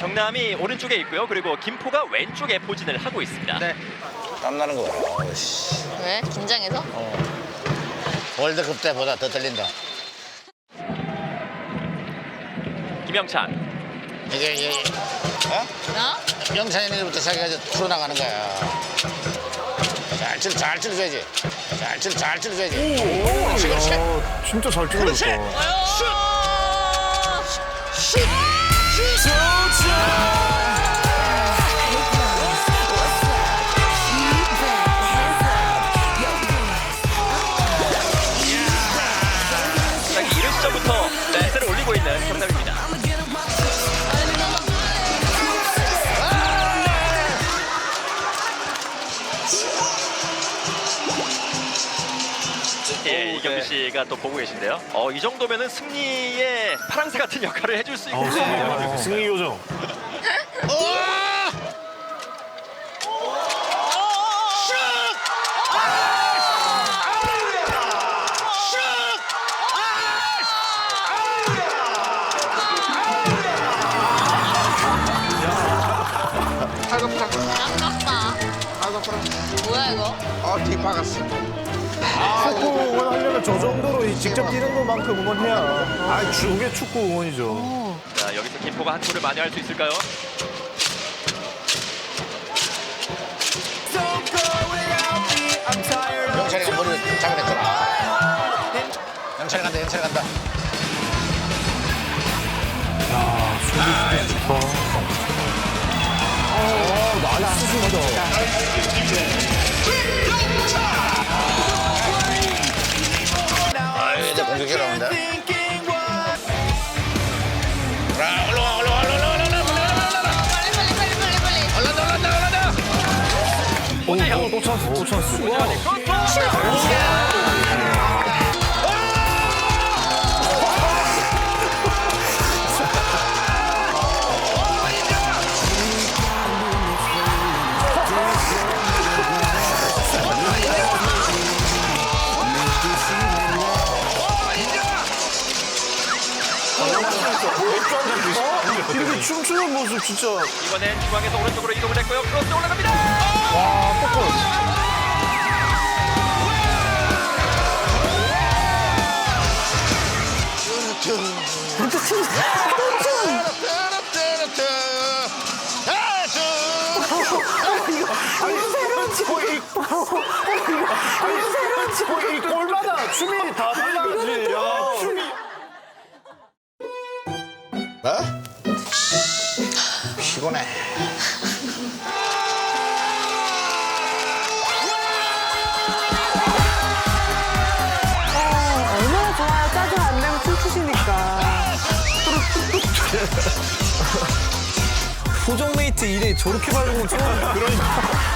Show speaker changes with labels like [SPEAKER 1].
[SPEAKER 1] 경남이 오른쪽에 있고요. 그리고 김포가 왼쪽에 포진을 하고 있습니다.
[SPEAKER 2] 네.
[SPEAKER 3] 땀나는 거 봐. 어이씨.
[SPEAKER 4] 왜? 긴장해서?
[SPEAKER 3] 월드컵 때보다 더 떨린다.
[SPEAKER 1] 김영찬.
[SPEAKER 3] 이게, 이게, 어?
[SPEAKER 4] 나?
[SPEAKER 3] 명찬이부터 시작해서 풀어나가는 거야. 잘 칠, 잘 칠줘야지. 잘 칠, 잘 칠줘야지. 그렇지, 그렇지.
[SPEAKER 5] 야, 진짜 잘
[SPEAKER 3] 그렇지.
[SPEAKER 5] 찍어줬다.
[SPEAKER 3] 슛! 슛!
[SPEAKER 1] 예, 이경규 씨가 또 보고 계신데요. 어, 이 정도면은 승리의 파랑새 같은 역할을 해줄 수
[SPEAKER 5] 어,
[SPEAKER 1] 있겠네요.
[SPEAKER 5] 승리, 승리 요정.
[SPEAKER 4] 아깝다. 뭐야 이거?
[SPEAKER 2] 어, 뒷박았어.
[SPEAKER 5] 축구 응원하려면 저 정도로 이 직접 뛰는 것만큼 응원해야. 아, 저게 축구 응원이죠.
[SPEAKER 1] 자, 여기서 김포가 한 골을 많이 할수 있을까요?
[SPEAKER 3] 명찬이가 머리를 잡아냈잖아. 영찬이 간다, 영찬이 간다. 아, 이제 공 격해 나온다. 자, 올라와, 올라와, 올라와, 올라와, 올라와, 올라와,
[SPEAKER 4] 빨리 빨리 빨리 빨리 빨리.
[SPEAKER 3] 올라와, 올라와, 올라와, 올라와.
[SPEAKER 5] 오, 또 찬스, 또 찬스. 이렇게 춤추는 모습 진짜.
[SPEAKER 1] 이번엔 중앙에서 오른쪽으로 이동을 했고요. 크로스 올라갑니다.
[SPEAKER 5] 와, 포커. 거의 이 골마다 춤이 다
[SPEAKER 3] 피곤해.
[SPEAKER 6] 얼마나 좋아요. 짜증 안 내고 춤추시니까.
[SPEAKER 5] 소정메이트 일에 저렇게 밟은 건 처음. 그러니까.